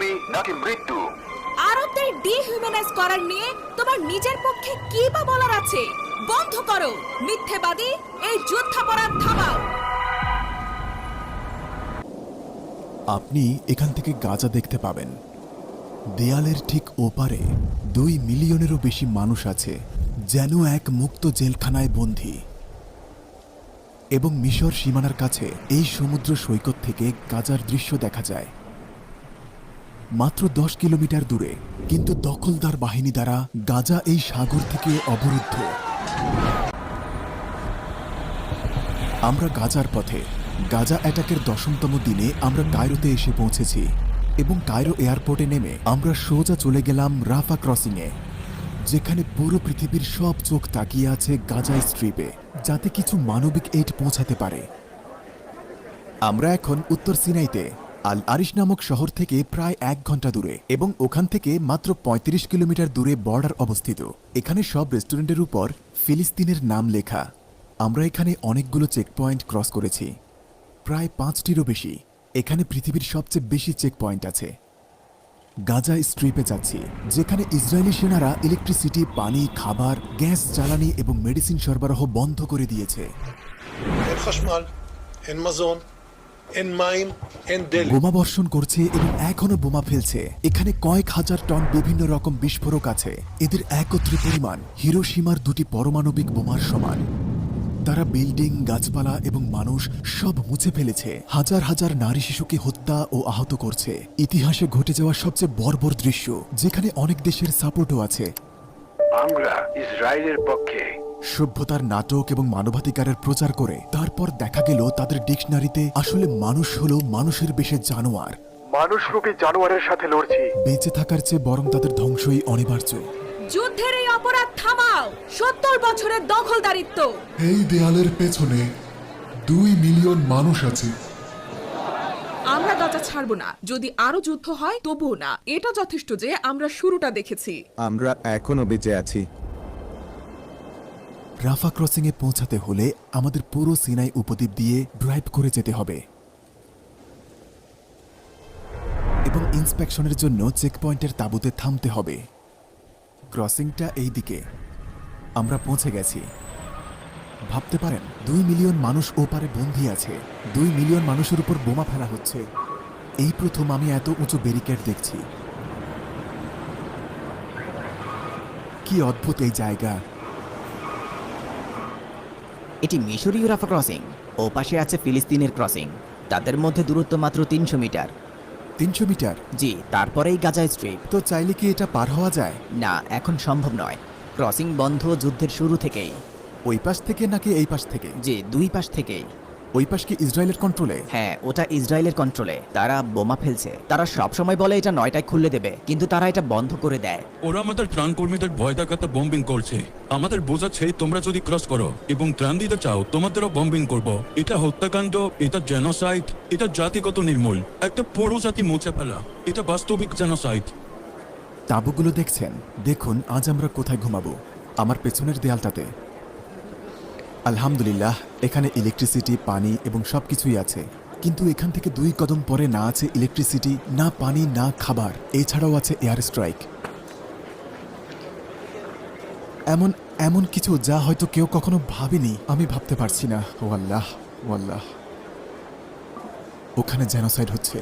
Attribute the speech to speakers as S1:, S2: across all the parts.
S1: তুমি নাকি মৃত্যু?
S2: আরবদের ডিহিউম্যানাইজ করার নিয়ে তোমার নিজের পক্ষে কি বা বলার আছে? বন্ধ করো। মিথ্যেবাদী এই যুদ্ধাপরাধ থামাও।
S3: আপনি এখান থেকে গাজা দেখতে পাবেন। দেয়ালের ঠিক ওপারে দুই মিলিয়নেরও বেশি মানুষ আছে যেন এক মুক্ত জেলখানায় বন্দী। এবং মিশর সীমানার কাছে এই সমুদ্র সৈকত থেকে গাজার দৃশ্য দেখা যায়। মাত্র দশ কিলোমিটার দূরে, কিন্তু দখলদার বাহিনী দ্বারা গাজা এই সাগর থেকে অবরুদ্ধ। আমরা গাজার পথে, গাজা অ্যাটাকের দশমতম দিনে আমরা কায়রোতে এসে পৌঁছেছি এবং কায়রো এয়ারপোর্টে নেমে আমরা সোজা চলে গেলাম রাফা ক্রসিংয়ে, যেখানে পুরো পৃথিবীর সব চোখ তাকিয়ে আছে গাজা স্ট্রিপে, যাতে কিছু মানবিক এইড পৌঁছাতে পারে। আমরা এখন উত্তর সিনাইতে আল আরিশ নামক শহর থেকে প্রায় এক ঘণ্টা দূরে এবং ওখান থেকে মাত্র ৩৫ কিলোমিটার দূরে বর্ডার অবস্থিত। এখানে সব রেস্টুরেন্টের উপর ফিলিস্তিনের নাম লেখা। আমরা এখানে অনেকগুলো চেকপয়েন্ট ক্রস করেছি। প্রায় পাঁচটিরও বেশি। এখানে পৃথিবীর সবচেয়ে বেশি চেকপয়েন্ট আছে। গাজা স্ট্রিপে যাচ্ছি, যেখানে ইসরায়েলি সেনারা ইলেকট্রিসিটি পানি, খাবার, গ্যাস জ্বালানি এবং মেডিসিন সরবরাহ বন্ধ করে দিয়েছে। বোমা বর্ষণ করছে এবং এখনও বোমা ফেলছে। এখানে কয়েক হাজার টন বিভিন্ন রকম বিস্ফোরক আছে। এদের একত্রে পরিমাণ হিরোসীমার দুটি পারমাণবিক বোমার সমান। তারা বিল্ডিং গাছপালা এবং মানুষ সব মুছে ফেলেছে। হাজার হাজার নারী শিশুকে হত্যা ও আহত করছে। ইতিহাসে ঘটে যাওয়া সবচেয়ে বর্বর দৃশ্য যেখানে অনেক দেশের সাপোর্টও আছে।
S1: আমরা ইসরায়েলের পক্ষে
S3: সভ্যতার নাটক এবং মানবাধিকারের প্রচার করে। তারপর দেখা গেল তাদের ডিকশনারিতে আসলে মানুষ হলো মানুষের বেশে জানোয়ার।
S1: মানুষরূপী জানোয়ারের সাথে লড়ছি।
S3: বেঁচে থাকার চেয়ে বরং তাদের ধ্বংসই অনিবার্য।
S2: যুদ্ধের এই অপরাধ থামাও! সত্তর বছরের দখলদারিত্ব!
S4: এই দেয়ালের পেছনে দুই মিলিয়ন মানুষ আছে।
S2: আমরা গাজা ছাড়বো না। যদি আরও যুদ্ধ হয় তবুও না। এটা যথেষ্ট যে আমরা শুরুটা দেখেছি।
S5: আমরা এখনও বেঁচে আছি।
S3: রাফা ক্রসিংয়ে পৌঁছাতে হলে আমাদের পুরো সিনাই উপদ্বীপ দিয়ে ড্রাইভ করে যেতে হবে। এবং ইন্সপেকশনের জন্য চেকপয়েন্টের তাঁবুতে থামতে হবে। ক্রসিংটা এই দিকে আমরা পৌঁছে গেছি। ভাবতে পারেন, দুই মিলিয়ন মানুষ ওপারে বন্দী আছে। দুই মিলিয়ন মানুষের উপর বোমা ফেলা হচ্ছে। এই প্রথম আমি এত উঁচু ব্যারিকেড দেখছি। কি অদ্ভুত এই জায়গা।
S6: এটি মিশরীয় রাফা ক্রসিং। ও পাশে আছে ফিলিস্তিনের ক্রসিং। তাদের মধ্যে দূরত্ব মাত্র তিনশো মিটার।
S3: তিনশো মিটার?
S6: জি তারপরেই গাজা স্ট্রিপ
S3: তো চাইলে কি এটা পার হওয়া যায়?
S6: না এখন সম্ভব নয়। ক্রসিং বন্ধ যুদ্ধের শুরু থেকেই।
S3: ওই পাশ থেকে নাকি এই পাশ থেকে?
S6: যে দুই পাশ থেকেই।
S3: ওই পাশ কি ইসরায়েলের কন্ট্রোলে
S6: হ্যাঁ ওটা ইসরায়েলের কন্ট্রোলে তারা বোমা ফেলছে। তারা সব সময় বলে এটা নয়টায় খুললে দেবে কিন্তু তারা এটা বন্ধ করে দেয়।
S7: ওরা আমাদের ত্রাণ কর্মীদের ভয় দেখাতে বম্বিং করছে। আমাদের বোঝাচ্ছে তোমরা যদি ক্রস করো এবং ত্রাণ দিতে চাও তোমাদেরও বম্বিং করব। এটা হত্যাকাণ্ড এটা জেনোসাইড এটা জাতিগত নির্মূল। একটা পুরো জাতি মুছে ফেলা। এটা বাস্তবিক জেনোসাইড
S3: তাঁবুগুলো দেখছেন। দেখুন আজ আমরা কোথায় ঘুমাবো। আমার পেছনের দেয়ালটাতে। আলহামদুলিল্লাহ, এখানে ইলেকট্রিসিটি পানি এবং সবকিছুই আছে। কিন্তু এখান থেকে দুই কদম পরে না আছে ইলেকট্রিসিটি না পানি, না খাবার। এছাড়াও আছে এয়ার স্ট্রাইক এমন এমন কিছু যা হয়তো কেউ কখনো ভাবেনি, আমি ভাবতে পারছি না। ও আল্লাহ ও আল্লাহ। ওখানে জেনোসাইড হচ্ছে।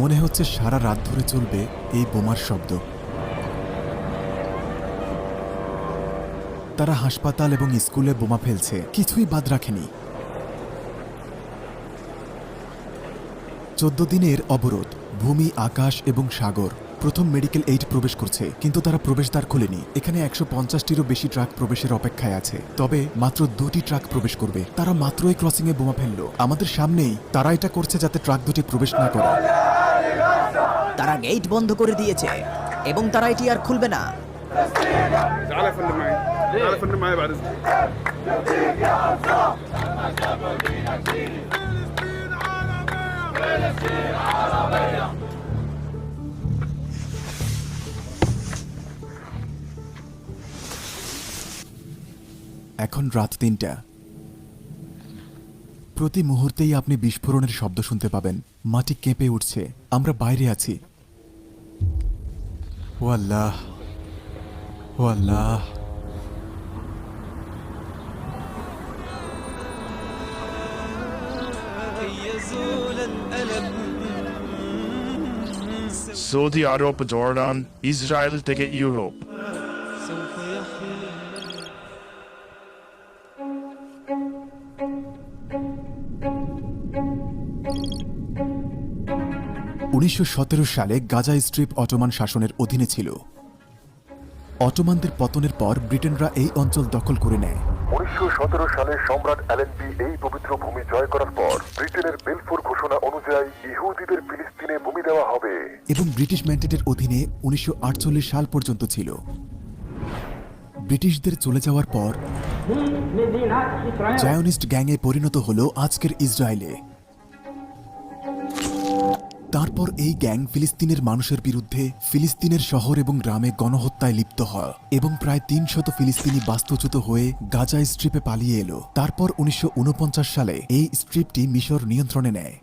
S3: মনে হচ্ছে সারা রাত ধরে চলবে এই বোমার শব্দ। তারা হাসপাতাল এবং স্কুলে বোমা ফেলছে। কিছুই বাদ রাখেনি। চোদ্দ দিনের অবরোধ, ভূমি, আকাশ এবং সাগর। প্রথম মেডিকেল এইড প্রবেশ করছে, কিন্তু তারা প্রবেশদ্বার খুলেনি। এখানে একশো পঞ্চাশটিরও বেশি ট্রাক প্রবেশের অপেক্ষায় আছে। তবে মাত্র দুটি ট্রাক প্রবেশ করবে। তারা মাত্রই ক্রসিংয়ে বোমা ফেলল। আমাদের সামনেই তারা এটা করছে যাতে ট্রাক দুটি প্রবেশ না করে।
S6: তারা গেট বন্ধ করে দিয়েছে এবং তারা এটি আর খুলবে না।
S3: এখন রাত তিনটা। প্রতি মুহূর্তেই আপনি বিস্ফোরণের শব্দ শুনতে পাবেন। মাটি কেঁপে উঠছে। আমরা বাইরে আছি। ও আল্লাহ। ও আল্লাহ।
S8: সৌদি আরব, জর্ডান, ইসরায়েল থেকে ইউরোপ।
S3: উনিশশো সতেরো সালে গাজা স্ট্রিপ অটোমান শাসনের অধীনে ছিল অটোমানদের পতনের পর ব্রিটেনরা এই অঞ্চল দখল করে নেয়
S1: উনিশশো সতেরো সালে সম্রাট অ্যালেনবি এই পবিত্র ভূমি জয় করার পর ব্রিটেনের বেলফোর ঘোষণা অনুযায়ী ইহুদিদের ফিলিস্তিনে ভূমি দেওয়া হবে
S3: এবং ব্রিটিশ ম্যান্ডেটের অধীনে উনিশশো আটচল্লিশ সাল পর্যন্ত ছিল ব্রিটিশদের চলে যাওয়ার পর জায়নিস্ট গ্যাংয়ে পরিণত হল আজকের ইসরায়েলে তারপর এই গ্যাং ফিলিস্তিনের মানুষের বিরুদ্ধে ফিলিস্তিনের শহর এবং গ্রামে গণহত্যায় লিপ্ত হয় এবং প্রায় তিন শত ফিলিস্তিনি বাস্তুচ্যুত হয়ে গাজা স্ট্রিপে পালিয়ে এলো। তারপর উনিশশো ঊনপঞ্চাশ সালে এই স্ট্রিপটি মিশর নিয়ন্ত্রণে নেয়।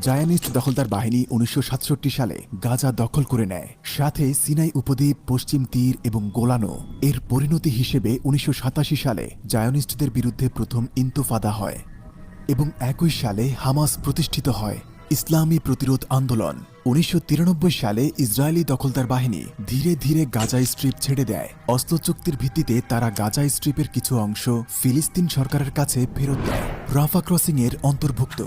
S3: জায়ানিস্ট দখলদার বাহিনী উনিশশো সাতষট্টি সালে গাজা দখল করে নেয়। সাথে সিনাই উপদ্বীপ, পশ্চিম তীর এবং গোলানো এর পরিণতি হিসেবে উনিশশো সাতাশি সালে জায়নিস্টদের বিরুদ্ধে প্রথম ইন্তফাদা হয় এবং একই সালে হামাস প্রতিষ্ঠিত হয়। ইসলামী প্রতিরোধ আন্দোলন। উনিশশো তিরানব্বই সালে ইসরায়েলি দখলদার বাহিনী ধীরে ধীরে গাজা স্ট্রিপ ছেড়ে দেয়। অস্ত্র চুক্তির ভিত্তিতে তারা গাজা স্ট্রিপের কিছু অংশ ফিলিস্তিন সরকারের কাছে ফেরত দেয়। রাফা ক্রসিং এর অন্তর্ভুক্ত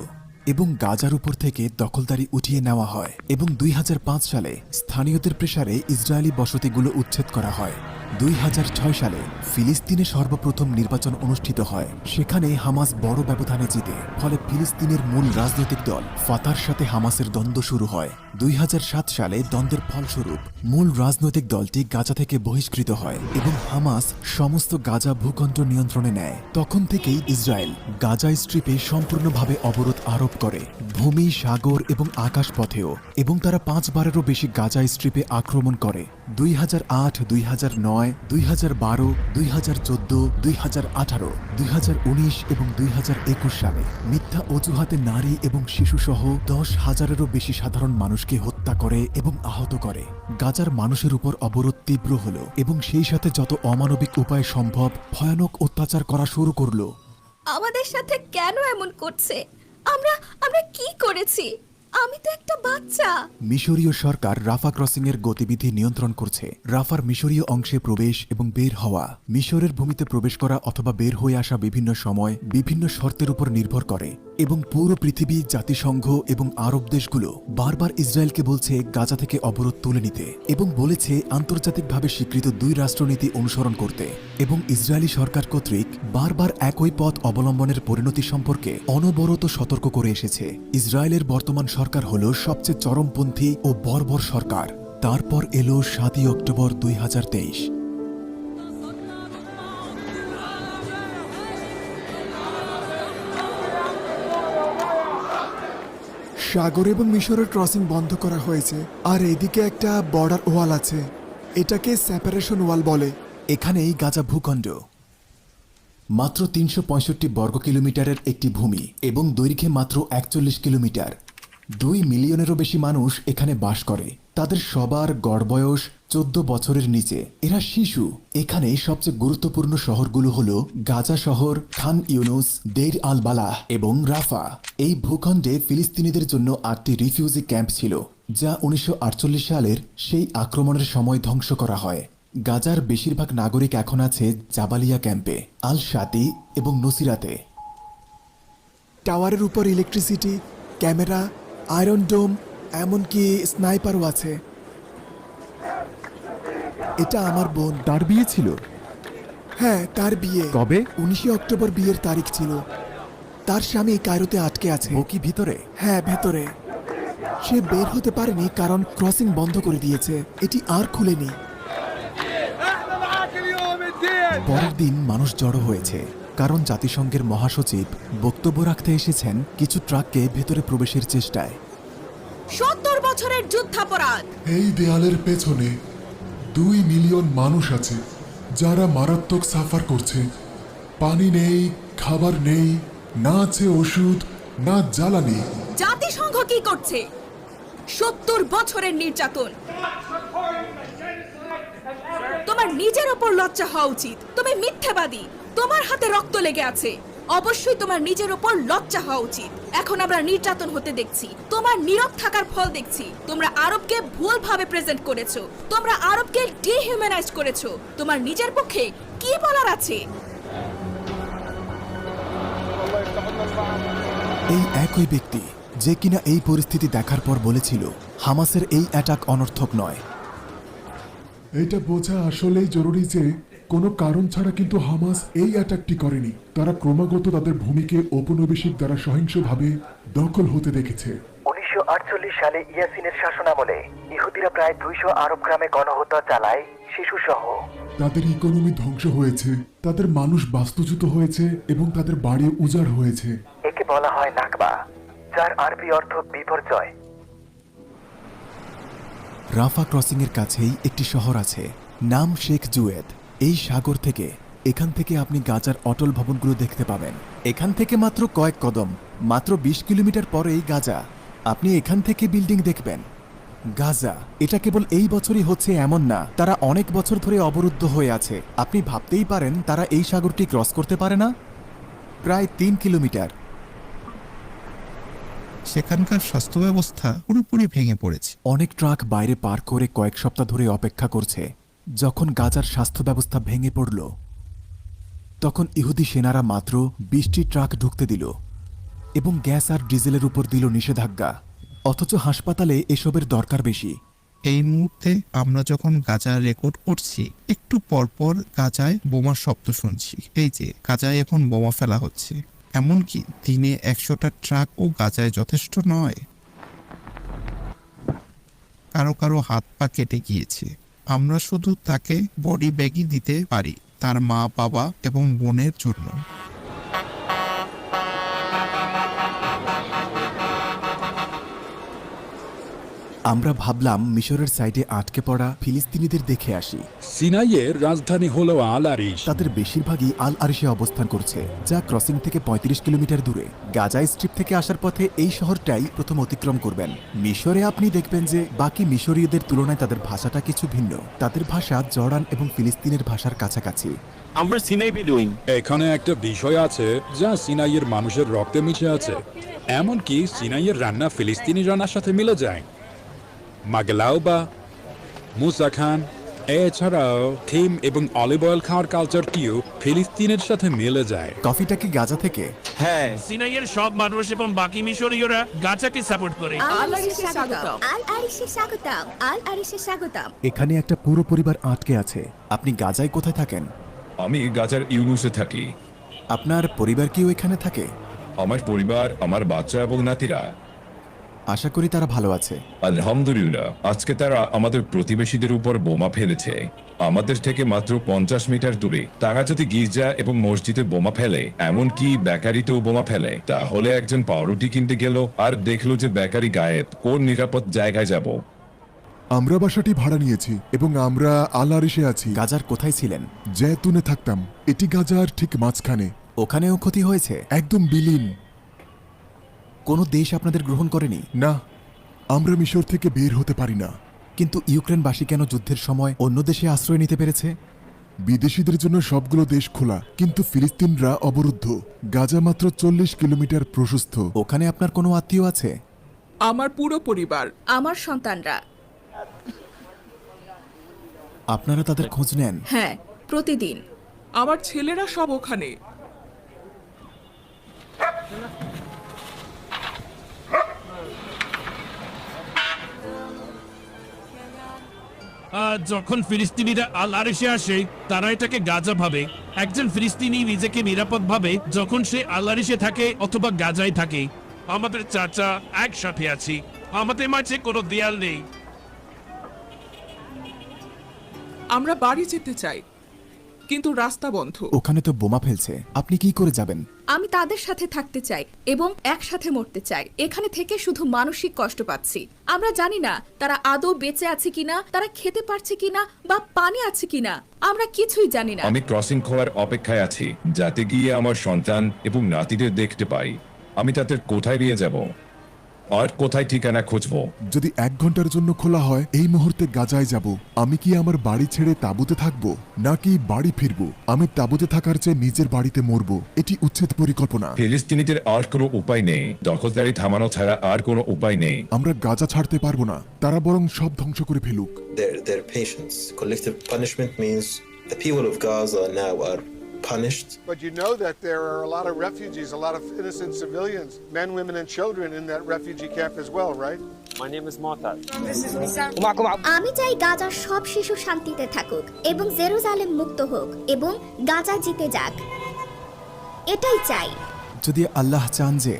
S3: এবং গাজার উপর থেকে দখলদারি উঠিয়ে নেওয়া হয় এবং দুই হাজার পাঁচ সালে স্থানীয়দের প্রেসারে ইসরায়েলি বসতিগুলো উচ্ছেদ করা হয়। দুই হাজার ছয় সালে ফিলিস্তিনে সর্বপ্রথম নির্বাচন অনুষ্ঠিত হয়। সেখানে হামাস বড় ব্যবধানে জিতে, ফলে ফিলিস্তিনের মূল রাজনৈতিক দল ফাতার সাথে হামাসের দ্বন্দ্ব শুরু হয়। দুই হাজার সাত সালে দ্বন্দ্বের ফলস্বরূপ মূল রাজনৈতিক দলটি গাজা থেকে বহিষ্কৃত হয় এবং হামাস সমস্ত গাজা ভূখণ্ড নিয়ন্ত্রণে নেয়। তখন থেকেই ইসরায়েল গাজা স্ট্রিপে সম্পূর্ণভাবে অবরোধ আরোপ করে, ভূমি, সাগর এবং আকাশ পথেও এবং তারা পাঁচবারেরও বেশি গাজা স্ট্রিপে আক্রমণ করে। দুই হাজার আট, দুই হাজার নয়, দুই হাজার বারো, দুই হাজার চোদ্দ, দুই হাজার আঠারো, দুই হাজার উনিশ এবং দুই হাজার একুশ সালে মিথ্যা অজুহাতে নারী এবং শিশুসহ দশ হাজারেরও বেশি সাধারণ মানুষকে হত্যা করে এবং আহত করে। গাজার মানুষের উপর অবরোধ তীব্র হলো এবং সেই সাথে যত অমানবিক উপায় সম্ভব ভয়ানক অত্যাচার করা শুরু করল।
S2: আমাদের সাথে কেন এমন করছে? আমরা আমরা কি করেছি? আমি তো একটা বাচ্চা।
S3: মিশরীয় সরকার রাফা ক্রসিং এর গতিবিধি নিয়ন্ত্রণ করছে। রাফার মিশরীয় অংশে প্রবেশ এবং বের হওয়া। মিশরের ভূমিতে প্রবেশ করা অথবা বের হয়ে আসা বিভিন্ন সময় বিভিন্ন শর্তের উপর নির্ভর করে এবং পুরো পৃথিবী, জাতিসংঘ এবং আরব দেশগুলো বারবার ইসরায়েলকে বলছে গাজা থেকে অবরোধ তুলে নিতে এবং বলেছে আন্তর্জাতিকভাবে স্বীকৃত দুই রাষ্ট্রনীতি অনুসরণ করতে এবং ইসরায়েলি সরকার কর্তৃক বারবার একই পথ অবলম্বনের পরিণতি সম্পর্কে অনবরত সতর্ক করে এসেছে। ইসরায়েলের বর্তমান সরকার হল সবচেয়ে চরমপন্থী ও বর্বর সরকার। তারপর এলো সাতই অক্টোবর দুই হাজার তেইশ।
S4: সাগর এবং মিশরের ক্রসিং বন্ধ করা হয়েছে। আর এদিকে একটা বর্ডার ওয়াল আছে। এটাকে সেপারেশন ওয়াল বলে।
S3: এখানেই গাজা ভূখণ্ড। মাত্র তিনশো পঁয়ষট্টি বর্গ কিলোমিটারের একটি ভূমি এবং দৈর্ঘ্যে মাত্র একচল্লিশ কিলোমিটার। দুই মিলিয়নেরও বেশি মানুষ এখানে বাস করে। তাদের সবার গড় বয়স চোদ্দ বছরের নিচে। এরা শিশু। এখানে সবচেয়ে গুরুত্বপূর্ণ শহরগুলো হল গাজা শহর, খান ইউনুস, দেইর আল বালাহ এবং রাফা। এই ভূখণ্ডে ফিলিস্তিনিদের জন্য আটটি রিফিউজি ক্যাম্প ছিল, যা উনিশশো আটচল্লিশ সালের সেই আক্রমণের সময় ধ্বংস করা হয়। গাজার বেশিরভাগ নাগরিক এখন আছে জাবালিয়া ক্যাম্পে, আল শাতি এবং নসিরাতে।
S4: টাওয়ারের উপর ইলেকট্রিসিটি, ক্যামেরা আয়রন ডোম এমনকি স্নাইপারও আছে এটা আমার বোন
S3: তার বিয়ে ছিল
S4: হ্যাঁ তার বিয়ে
S3: কবে
S4: উনিশে অক্টোবর বিয়ের তারিখ ছিল তার স্বামী কায়রোতে আটকে আছে
S3: ও কি ভিতরে
S4: হ্যাঁ ভেতরে সে বের হতে পারেনি কারণ ক্রসিং বন্ধ করে দিয়েছে এটি আর খুলেনি
S3: পরের দিন মানুষ জড়ো হয়েছে কারণ জাতিসংঘের মহাসচিব বক্তব্য রাখতে এসেছেন কিছু ট্রাককে ভেতরে প্রবেশের চেষ্টায়।
S2: সত্তর বছরের যুদ্ধাপরাধ।
S4: এই দেয়ালের পেছনে দুই মিলিয়ন মানুষ আছে যারা মারাত্মক সাফার করছে। পানি নেই খাবার নেই না আছে ওষুধ না জ্বালানি।
S2: জাতিসংঘ কি করছে? সত্তর বছরের নির্যাতন। তোমার নিজের ওপর লজ্জা হওয়া উচিত। তুমি মিথ্যাবাদী। তোমার হাতে রক্ত লেগে আছে। অবশ্যই তোমার নিজের ওপর লজ্জা হওয়া উচিত। এখন আমরা নির্যাতন হতে দেখছি। তোমার নীরব থাকার ফল দেখছি। তোমরা আরবকে ভুলভাবে প্রেজেন্ট করেছ। তোমরা আরবকে ডিহিউম্যানাইজ করেছ। তোমার নিজের পক্ষে কি বলার আছে?
S3: এই একই ব্যক্তি যে কিনা এই পরিস্থিতি দেখার পর বলেছিল হামাসের এই অ্যাটাক অনর্থক নয়।
S4: এটা বোঝা আসলেই জরুরি যে কোনো কারণ ছাড়া কিন্তু হামাস এই অ্যাটাকটি করেনি। তারা ক্রমাগত তাদের ভূমিকে ঔপনিবেশিক দ্বারা সহিংসভাবে দখল হতে দেখেছে।
S9: উনিশশো সালে ইয়াসিনের শাসনামলে ইহুদিরা প্রায় দুইশো আরব গ্রামে গণহত্যা চালায় শিশুসহ।
S4: তাদের ইকোনমি ধ্বংস হয়েছে তাদের মানুষ বাস্তুচ্যুত হয়েছে এবং তাদের বাড়ি উজাড় হয়েছে।
S9: একে বলা হয় নাকবা যার আরবি অর্থ বিপর্যয়।
S3: রাফা ক্রসিংয়ের কাছেই একটি শহর আছে নাম শেখ জুয়েদ। এই সাগর থেকে এখান থেকে আপনি গাজার অটল ভবনগুলো দেখতে পাবেন। এখান থেকে মাত্র কয়েক কদম মাত্র বিশ কিলোমিটার পরেই গাজা। আপনি এখান থেকে বিল্ডিং দেখবেন। গাজা এটা কেবল এই বছরই হচ্ছে এমন না তারা অনেক বছর ধরে অবরুদ্ধ হয়ে আছে। আপনি ভাবতেই পারেন তারা এই সাগরটি ক্রস করতে পারে না? প্রায় তিন কিলোমিটার।
S5: সেখানকার স্বাস্থ্য ব্যবস্থা পুরোপুরি ভেঙে পড়েছে।
S3: অনেক ট্রাক বাইরে পার করে কয়েক সপ্তাহ ধরে অপেক্ষা করছে। যখন গাজার স্বাস্থ্য ব্যবস্থা ভেঙে পড়ল, তখন ইহুদি সেনারা মাত্র বিশটি ট্রাক ঢুকতে দিল এবং গ্যাস আর ডিজেলের উপর দিল নিষেধাজ্ঞা। অথচ হাসপাতালে এসবের দরকার বেশি।
S5: এই মুহূর্তে আমরা যখন গাজা রেকর্ড করছি, একটু পরপর গাজায় বোমার শব্দ শুনছি। এই যে, গাজায় এখন বোমা ফেলা হচ্ছে। এমনকি দিনে একশোটা ট্রাক ও গাজায় যথেষ্ট নয়। কারও কারও হাত পা কেটে গিয়েছে। আমরা শুধু তাকে বডি ব্যাগই দিতে পারি তার মা বাবা এবং বোনের জন্য।
S3: আমরা ভাবলাম মিশরের সাইডে আটকে পড়া ফিলিস্তিনিদের দেখে আসি।
S7: সিনাইয়ের রাজধানী হল আল আরিশ
S3: তাদের বেশিরভাগই আল আরিশে অবস্থান করছে যা ক্রসিং থেকে ৩৫ কিলোমিটার দূরে। গাজা স্ট্রিপ থেকে আসার পথে এই শহরটাই প্রথম অতিক্রম করবেন। মিশরে আপনি দেখবেন যে বাকি মিশরীয়দের তুলনায় তাদের ভাষাটা কিছু ভিন্ন। তাদের ভাষা জর্ডান এবং ফিলিস্তিনের ভাষার কাছাকাছি।
S8: আমরা সিনাই বেদুইন
S7: এখানে একটা বিষয় আছে যা সিনাইয়ের মানুষের রক্তে মিশে আছে। এমনকি সিনাইয়ের রান্না ফিলিস্তিনি রান্নার সাথে মিলে যায়। মাগলাউবা মুসা খান এছাড়াও থিম এবং অলিভ অয়েল খাওয়ার কালচার কালচারটিও ফিলিস্তিনের সাথে মিলে যায়।
S3: কফিটা কি গাজা থেকে?
S8: হ্যাঁ।
S10: সিনাইয়ের সব মানুষ এবং বাকি মিশরীয়রা গাজাকে সাপোর্ট করে।
S2: আল আরিশে স্বাগতম।
S11: আল আরিশে স্বাগতম। আল আরিশে স্বাগতম।
S3: এখানে একটা পুরো পরিবার আটকে আছে। আপনি গাজায় কোথায় থাকেন?
S1: আমি গাজার ইউনুসে থাকি।
S3: আপনার পরিবার কেউ এখানে থাকে?
S1: আমার পরিবার আমার বাচ্চা এবং নাতিরা।
S3: আশা করি তারা ভালো আছে।
S1: আলহামদুলিল্লাহ। আজকে তারা আমাদের প্রতিবেশীদের উপর বোমা ফেলেছে। আমাদের থেকে মাত্র পঞ্চাশ মিটার দূরে। তারা যদি গির্জা এবং মসজিদে বোমা ফেলে এমনকি বেকারিতেও বোমা ফেলে তাহলে একজন পাউরুটি কিনতে গেল আর দেখল যে বেকারি গায়েব। কোন নিরাপদ জায়গায় যাব?
S4: আমরা বাসাটি ভাড়া নিয়েছি এবং আমরা আলারিসে আছি।
S3: গাজার কোথায় ছিলেন?
S4: জেতুনে থাকতাম। এটি গাজার ঠিক মাঝখানে।
S3: ওখানেও ক্ষতি হয়েছে?
S4: একদম বিলীন।
S3: কোনো দেশ আপনাদের গ্রহণ করেনি?
S4: না আমরা মিশর থেকে বের হতে পারি না।
S3: কিন্তু ইউক্রেনবাসী কেন যুদ্ধের সময় অন্য দেশে আশ্রয় নিতে পেরেছে?
S4: বিদেশিদের জন্য সবগুলো দেশ খোলা কিন্তু ফিলিস্তিনরা অবরুদ্ধ। গাজা মাত্র চল্লিশ কিলোমিটার প্রশস্ত।
S3: ওখানে আপনার কোনো আত্মীয় আছে?
S2: আমার পুরো পরিবার। আমার সন্তানরা।
S3: আপনারা তাদের খোঁজ নেন?
S2: হ্যাঁ প্রতিদিন।
S10: আমার ছেলেরা সব ওখানে। যখন ফিলিস্তিনিরা আল আরিশে আসে তারা এটাকে গাজা ভাবে। একজন ফিলিস্তিনি নিজেকে নিরাপদ ভাবে যখন সে আল আরিশে থাকে অথবা গাজায় থাকে। আমাদের চাচা একসাথে আছি। আমাদের মাঝে কোনো দেয়াল নেই।
S2: আমরা বাড়ি যেতে চাই কিন্তু রাস্তা বন্ধ।
S3: ওখানে তো বোমা ফেলছে। আপনি কি করে যাবেন?
S2: আমি তাদের সাথে থাকতে চাই এবং একসাথে মরতে চাই। এখানে থেকে শুধু মানসিক কষ্ট পাচ্ছি। আমরা জানি না তারা আদৌ বেঁচে আছে কিনা, তারা খেতে পারছে কিনা বা পানি আছে কিনা। আমরা কিছুই জানি না।
S1: আমি ক্রসিং খোয়ার অপেক্ষায় আছি, যাতে গিয়ে আমার সন্তান এবং নাতিদের দেখতে পাই। আমি তাদের কোথায় নিয়ে যাব? আর কোথায় ঠিকানা খুঁজবো?
S4: যদি এক ঘণ্টার জন্য খোলা হয় এই মুহূর্তে গাজায় যাব। আমি কি আমার বাড়ি ছেড়ে তাঁবুতে থাকব নাকি বাড়ি ফিরবো? আমি তাঁবুতে থাকার চেয়ে নিজের বাড়িতে মরবো এটি উচ্ছেদ পরিকল্পনা।
S1: ফিলিস্তিনিদের আর কোনো উপায় নেই। দখলদারি থামানো ছাড়া আর কোনো উপায় নেই।
S4: আমরা গাজা ছাড়তে পারব না। তারা বরং সব ধ্বংস করে ফেলুক।
S12: Their their patience. Collective punishment means the people of Gaza now are punished.
S13: But you know that there are a lot of refugees, a lot of innocent civilians, men, women, and children in that refugee camp as well, right?
S9: My name is Mortad.
S11: আমি চাই গাজার সব শিশু শান্তিতে থাকুক এবং Jerusalem মুক্ত হোক এবং গাজা জিতে যাক এটাই চাই
S3: যদি আল্লাহ চান যে